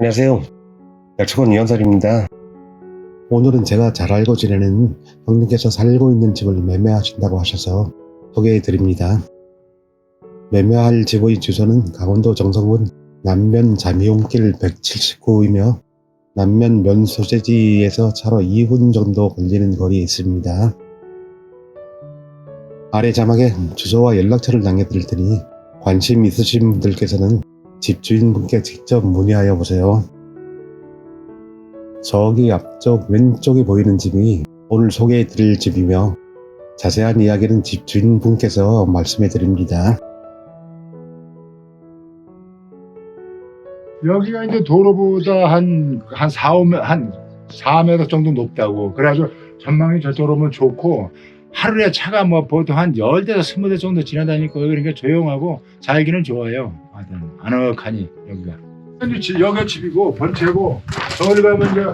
안녕하세요. 약초원 이현설입니다. 오늘은 제가 잘 알고 지내는 형님께서 살고 있는 집을 매매하신다고 하셔서 소개해 드립니다. 매매할 집의 주소는 강원도 정성군 남면 자미용길 179이며 남면 면소재지에서 차로 2분 정도 걸리는 거리에 있습니다. 아래 자막에 주소와 연락처를 남겨드릴 테니 관심 있으신 분들께서는 집주인분께 직접 문의하여 보세요. 저기 앞쪽 왼쪽에 보이는 집이 오늘 소개해 드릴 집이며 자세한 이야기는 집주인분께서 말씀해 드립니다. 여기가 이제 도로보다 한, 한 4, 5m, 한 4m 정도 높다고. 그래가지고 전망이 저쪽으로 보면 좋고, 하루에 차가 뭐 보통 한 10대에서 20대 정도 지나다니고, 그러니까 조용하고 살기는 좋아요. 하여튼, 아늑하니, 여기가. 여기가 집이고, 번체고, 저기 가면 이제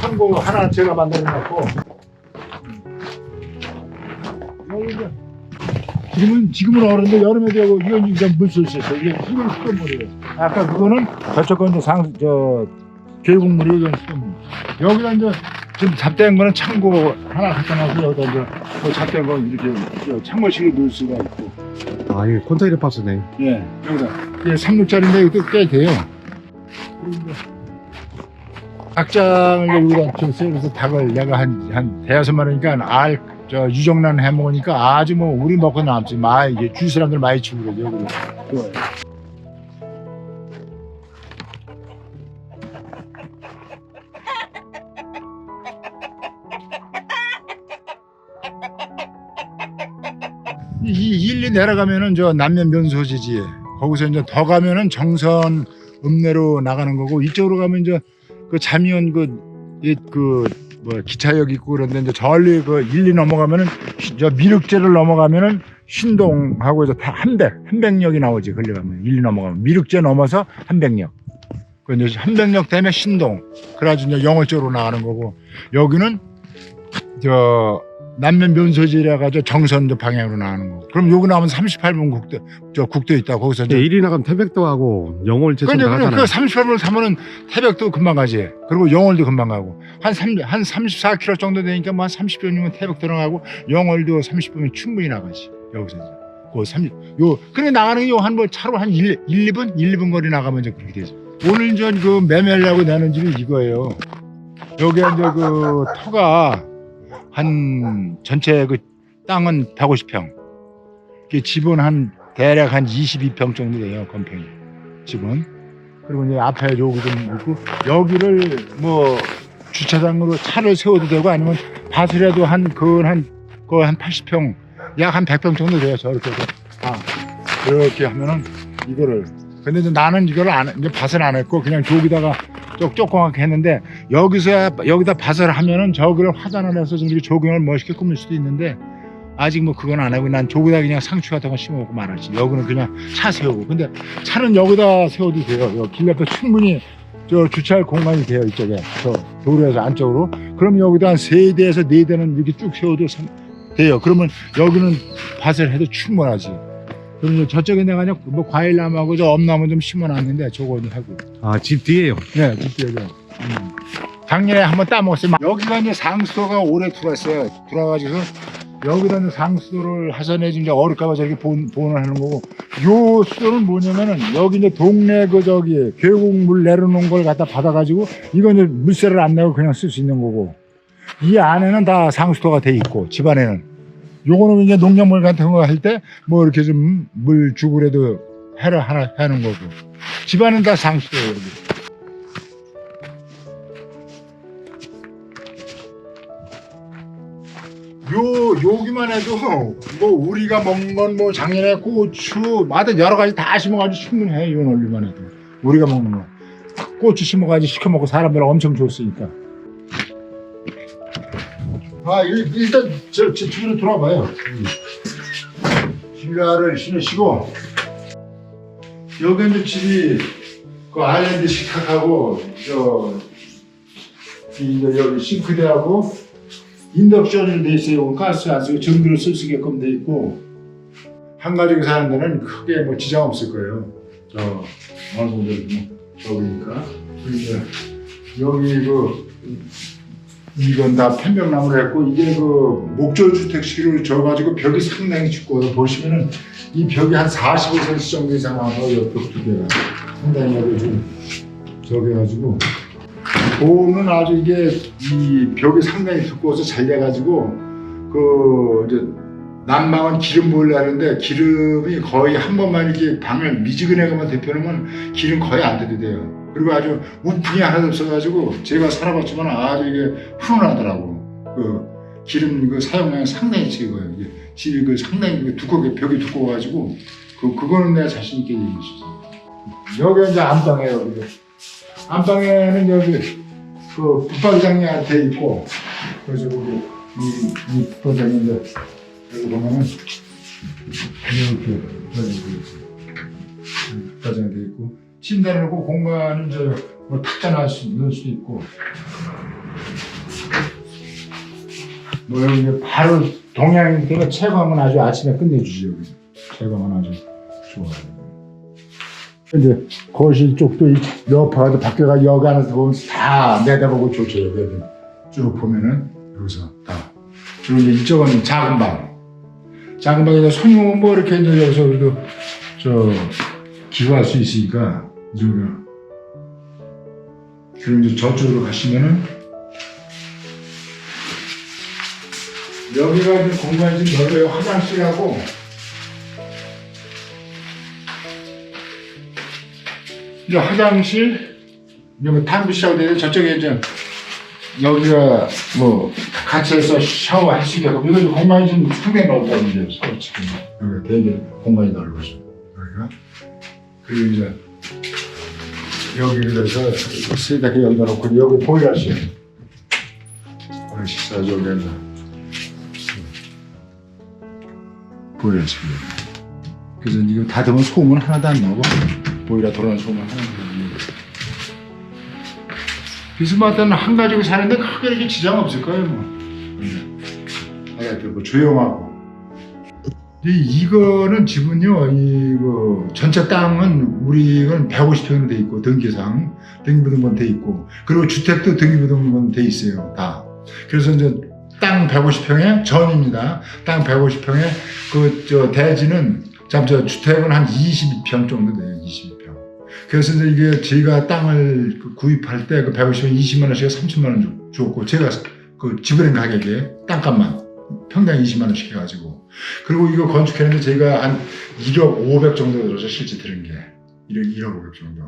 창고 하나 제가 만들어 놨고, 여기 이제 지금은, 지금은 얼었는데 여름에 되고, 이건 이제 물쏠 수 있어. 이게 수돗 수돗물이에요. 아까 그거는 저쪽 건 이제 상, 저, 계곡물이 이건 수돗물. 여기다 이제 지금 잡된 거는 창고 하나 갖다 놔서 여기다 이제 그 잡된 거 이렇게 저 창고식으로 넣을 수가 있고. 아, 이 컨테이너 박스네. 예, 여기다. 이게 3육짜리인데 이것도 꽤 돼요. 닭장을 여기다 줬어요. 그래서 닭을 내가 한, 한 대여섯 마리니까 알, 저, 유정란 해 먹으니까 아주 뭐 우리 먹고 남지. 마, 이게 주 사람들 많이 치고 그러죠. 좋아요. 내려가면은 저 남면 면소지지. 거기서 이제 더 가면은 정선 읍내로 나가는 거고 이쪽으로 가면 이제 그 자미원 그이그뭐 기차역 있고 그런데 이제 저리 그 일리 넘어가면은 시- 저 미륵제를 넘어가면은 신동하고 해서 다 한백 한백역이 나오지 걸리 가면. 일리 넘어가면. 미륵제 넘어서 한백역. 그 이제 한백역 되면 신동. 그래가지고 이제 영월 쪽으로 나가는 거고 여기는 저 남면 면소지라 가지고 정선도 방향으로 나가는 거. 그럼 여기 나오면 38분 국도 저 국도 있다. 거기서 이제 일이 나가면 태백도 하고 영월 제천 그러니까 다그 가잖아요. 38분을 타면은 태백도 금방 가지. 그리고 영월도 금방 가고 한 3, 한 34km 정도 되니까 뭐 한 30분이면 태백 들어가고 영월도 30분이면 충분히 나가지. 여기서 이제. 그 30, 요, 그래 나가는 게한뭐 차로 한 1, 1, 2분? 1, 2분 거리 나가면 이제 그렇게 되죠. 오늘 전그 매매하려고 내는 집이 이거예요. 여기 이제 그 터가 한 전체 그 땅은 150평. 그 집은 한 대략 한 22평 정도 돼요, 건평이. 집은. 그리고 이제 앞에 여기 좀 있고 여기를 뭐 주차장으로 차를 세워도 되고 아니면 밭이라도 한 그한그한 80평 약 한 100평 정도 돼요 저렇게 해서 아 이렇게 하면은 이거를 근데 이제 나는 이거를 안 이제 밭을 안 했고 그냥 저기다가 쪽 조그맣게 했는데 여기서 여기다 밭을 하면은 저기를 화단을 해서 좀 이렇게 조경을 멋있게 꾸밀 수도 있는데 아직 뭐 그건 안 하고 난 저기다 그냥 상추 같은 거 심어놓고 말하지. 여기는 그냥 차 세우고. 근데 차는 여기다 세워도 돼요. 여기 길 옆에 충분히 저 주차할 공간이 돼요 이쪽에. 저 도로에서 안쪽으로. 그럼 여기다 한 세 대에서 네 대는 이렇게 쭉 세워도 상- 돼요. 그러면 여기는 밭을 해도 충분하지 그럼 이제 저쪽에 내가 그냥 뭐 과일나무하고 저 엄나무 좀 심어놨는데 저거 하고 아, 집 뒤에요. 네, 집들요. 음. 작년에 한번 따먹었어요. 여기가 이제 상수도가 오래 들어왔어요. 들어와가지고 여기다 이제 상수도를 하선해 이제 어릴까봐 저렇게 본, 본을 하는 거고 요 수도는 뭐냐면은 여기 이제 동네 그 저기 계곡물 내려놓은 걸 갖다 받아가지고 이거 이제 물세를 안 내고 그냥 쓸 수 있는 거고 이 안에는 다 상수도가 돼 있고 집 안에는 요거는 이제 농작물 같은 거 할 때 뭐 이렇게 좀 물 주고라도 해라 하나 하는 거고. 집 안은 다 상수도예요 여기. 요 여기만 해도 뭐 우리가 먹는 건 뭐 작년에 고추 마다 여러 가지 다 심어가지고 충분해 이 논리만 해도. 우리가 먹는 거. 고추 심어가지고 시켜 먹고 사람들 엄청 좋으니까 아 일- 일단 저, 저 집으로 들어와봐요 신라를 신으시고 여기 이제 집이 그 아일랜드 식탁하고 저 이제 여기 싱크대하고 인덕션으로 돼 있어요. 가스 안 쓰고 전기를 쓸수 있게끔 돼 있고 한 가족이 사는 데는 크게 뭐 지장 없을 거예요. 저 어느 정도 뭐 여기니까 그러니까 여기 그 이건 다 편백나무로 했고 이게 그 목조 주택식으로 져가지고 벽이 상당히 짙고 보시면은 이 벽이 한 45cm 정도 이상 와서 옆벽 두 개가 상당히 여기 좀 저기 가지고 보는 아주 이게 이 벽이 상당히 두꺼워서 잘 돼가지고 그 이제 난방은 기름 부으려 하는데 기름이 거의 한 번만 이렇게 방을 미지근하게만 데펴놓으면 기름 거의 안 돼도 돼요. 그리고 아주 우풍이 하나도 없어가지고 제가 살아봤지만 아주 이게 훈훈하더라고. 그 기름 그 사용량이 상당히 적어요. 이게 집이 그 상당히 그 두껍게 벽이 두꺼워가지고 그 그거는 내가 자신 있게 얘기할 수 있어. 여기 이제 안방이에요. 여기. 안방에는 여기 그돼 있고 그래서 여기 이, 이 붙박이장인데 여기 보면은 이렇게 붙박이장 돼 있고 침대를 놓고 공간은 이제 뭐 탁자 넣을 수도 있고. 뭐 여기 바로 동양이기 때문에 채광은 아주 아침에 끝내주지 여기. 채광은 아주 좋아요. 이제 거실 쪽도 이 옆에가도 밖에가 여기 안에서 보면 다 내다보고 좋죠 여기는 쭉 보면은 여기서 다. 그리고 이제 이쪽은 작은 방 작은 방에 이제 손님 오면 뭐 이렇게 이제 여기서 그래도 저 기부할 수 있으니까 이쪽으로 그리고 이제 저쪽으로 가시면은 여기가 이제 공간이 좀 넓어요. 화장실하고 이제 화장실, 이제 뭐 탕비샤워 되는 저쪽에 이제 여기가 뭐 같이 해서 샤워할 수 있게끔 이거 좀 공간이 좀 넓거든요. 서로 지금 여기가 되게 공간이 넓어져. 여기가 그리고 이제 여기를 해서 세탁기 열어놓고 여기 보일러실 오늘 식사 저기에서 보일러실 그래서 이거 닫으면 소음은 하나도 안 나고 보이라 돌아오는 소문 하는 거예요. 비스마트는 한 가지고 사는데 크게 이렇게 지장 없을 거예요. 뭐. 하여튼 뭐 조용하고. 이 이거는 집은요, 이거 전체 땅은 우리 건 150평으로 돼 있고 등기상 등기부등본 돼 있고 그리고 주택도 등기부등본 돼 있어요, 다. 그래서 이제 땅 150평에 전입니다. 땅 150평에 그 저 대지는 잠저 주택은 한 22평 정도 돼요, 22평. 그래서 이제 이게 제가 땅을 그 구입할 때 그 150평 20만 원씩 30만 원 주- 주었고 제가 그 지불한 가격에 땅값만 평당 20만 원씩 해가지고 그리고 이거 건축했는데 제가 한 1억 500 정도 들어서 실제 들은 게 1억 1억 500 정도.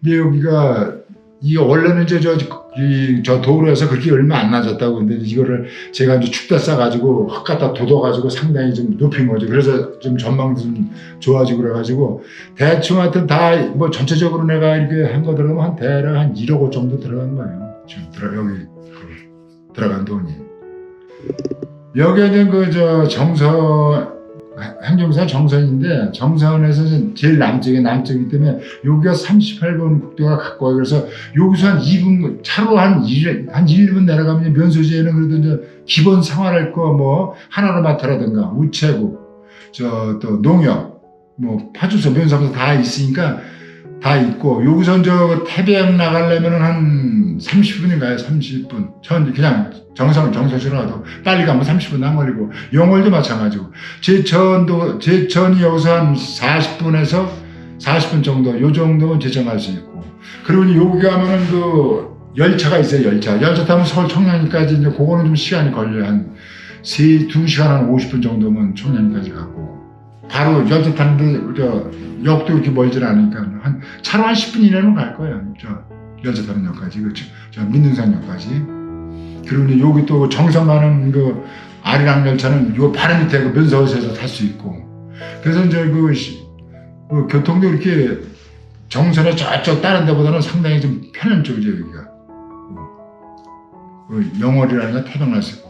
근데 여기가 이게 원래는 이제 저, 이, 저 도로에서 그렇게 얼마 안 낮았다고 근데 이거를 제가 이제 춥다 싸가지고 흙 갖다 돋아가지고 상당히 좀 높인 거죠. 그래서 좀 전망도 좀 좋아지고 그래가지고 대충 하여튼 다 뭐 전체적으로 내가 이렇게 한 거 들어가면 한 대략 한 1억 5 정도 들어간 거예요. 지금 들어 여기 그 들어간 돈이. 여기는 그 저 정서 행정사 정선인데 정선에서 제일 남쪽에 남쪽이기 때문에 여기가 38번 국도가 가까워요. 그래서 여기서 한 2분 차로 한 1, 한 1분 내려가면 면소지에는 그래도 이제 기본 생활할 거 뭐 하나로마트라든가 우체국 저 또 농협 뭐 파주소 면사무소 다 있으니까 다 있고 여기서 저 태백 나가려면 한 30분이 가요? 30분. 전 그냥 정상 정서실로 가도 빨리 가면 30분 안 걸리고 영월도 마찬가지고. 제천도 제천이 여기서 한 40분에서 40분 정도 요 정도면 제천할 수 있고. 이제 여기 가면은 그 열차가 있어요 열차. 열차 타면 서울 청량리까지 이제 그거는 좀 시간이 걸려요. 한 세, 2시간 한 50분 정도면 청량리까지 가고 바로 열차 타는데 저 역도 이렇게 멀진 않으니까 한 차로 한 10분 이내면 갈 거예요. 저 타는 역까지 그저 저 민능산역까지. 그리고 이제 여기 또 정상 가는 그 아리랑 열차는 요 바로 밑에 그 면서시에서 탈 수 있고. 그래서 이제 그, 시- 그 교통도 이렇게 정선에 저쪽 다른 데보다는 상당히 좀 편한 쪽이죠 여기가. 그 영월이라든가 태평라스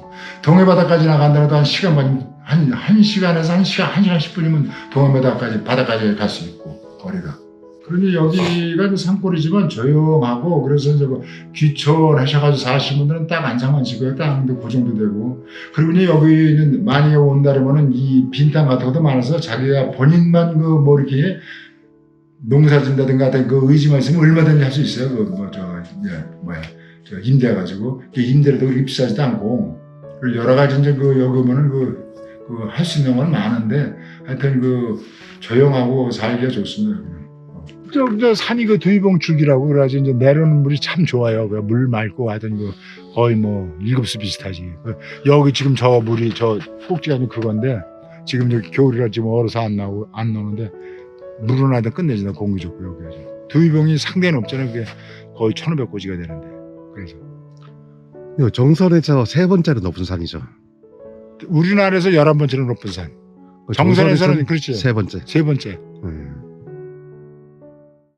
동해바다까지 나간다고 한 시간 반, 한, 한 시간에서 한 시간, 한 시간 10분이면 동해바다까지, 바다까지 갈 수 있고, 거리가. 그런데 여기가 그 산골이지만 조용하고, 그래서 이제 뭐 귀촌하셔가지고 사시는 분들은 딱 안상만 지고요. 땅도 그 정도 되고. 이제 여기는 만약에 온다면은 이 빈 땅 같은 것도 많아서 자기가 본인만 그 뭐 이렇게 농사 짓다든가 하여튼 그 의지만 있으면 얼마든지 할 수 있어요. 그 뭐 저 예, 뭐야 저 임대 가지고 임대료도 그렇게 비싸지도 않고 여러 가지 이제 그 여기 오면은 그 그 할 수 있는 건 많은데 하여튼 그 조용하고 살기가 좋습니다. 저, 저 산이 그 두이봉출기라고 그래가지고 이제 내려오는 물이 참 좋아요. 그 물 맑고 하여튼 그 거의 뭐 일급수 비슷하지. 그 여기 지금 저 물이 저 꼭지가 아니 그건데 지금 여기 겨울이라 지금 얼어서 안 나오고 안 나오는데 물은 하여튼 끝내준다 공기 좋고 여기 두이봉이 상대는 없잖아요. 그게 거의 1500고지가 되는데 그래서 요 정선에서 세 번째로 높은 산이죠. 우리나라에서 11번째로 높은 산 정선에서는 그렇지 세 번째. 세 번째 음.